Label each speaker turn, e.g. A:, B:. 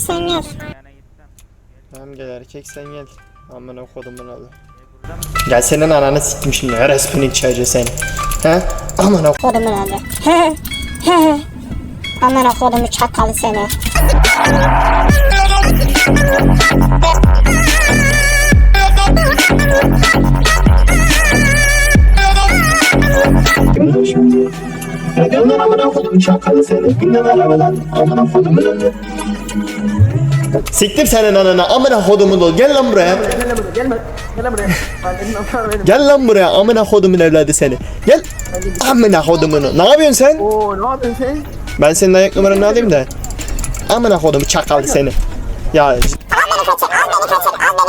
A: sen gel.
B: Tamam gel erkek sen gel. Amına kodumun alı. Gel senin ananı siktim şimdi. Resmini içeri seni. He? Amına
A: Kodumun adı. He he. Amına kodumu çakalı seni.
B: Ne diyorsun lan amına kodumun çakalı seni? Bin araba lan. Amına kodumun alı. Siktir senin ananı amına kodumun ol. Gel lan buraya.
C: Gel buraya gelme. Gel buraya. Benim.
B: Gel lan buraya amına kodumun evladı seni. Gel. Amına kodumunu. Ne yapıyorsun sen?
C: Oo ne yapıyorsun sen?
B: Ben senin ayak numaranı alayım da. Amına kodumu çakal seni. Ya
A: Al beni kaçır, al beni kaçır, al beni kaçır.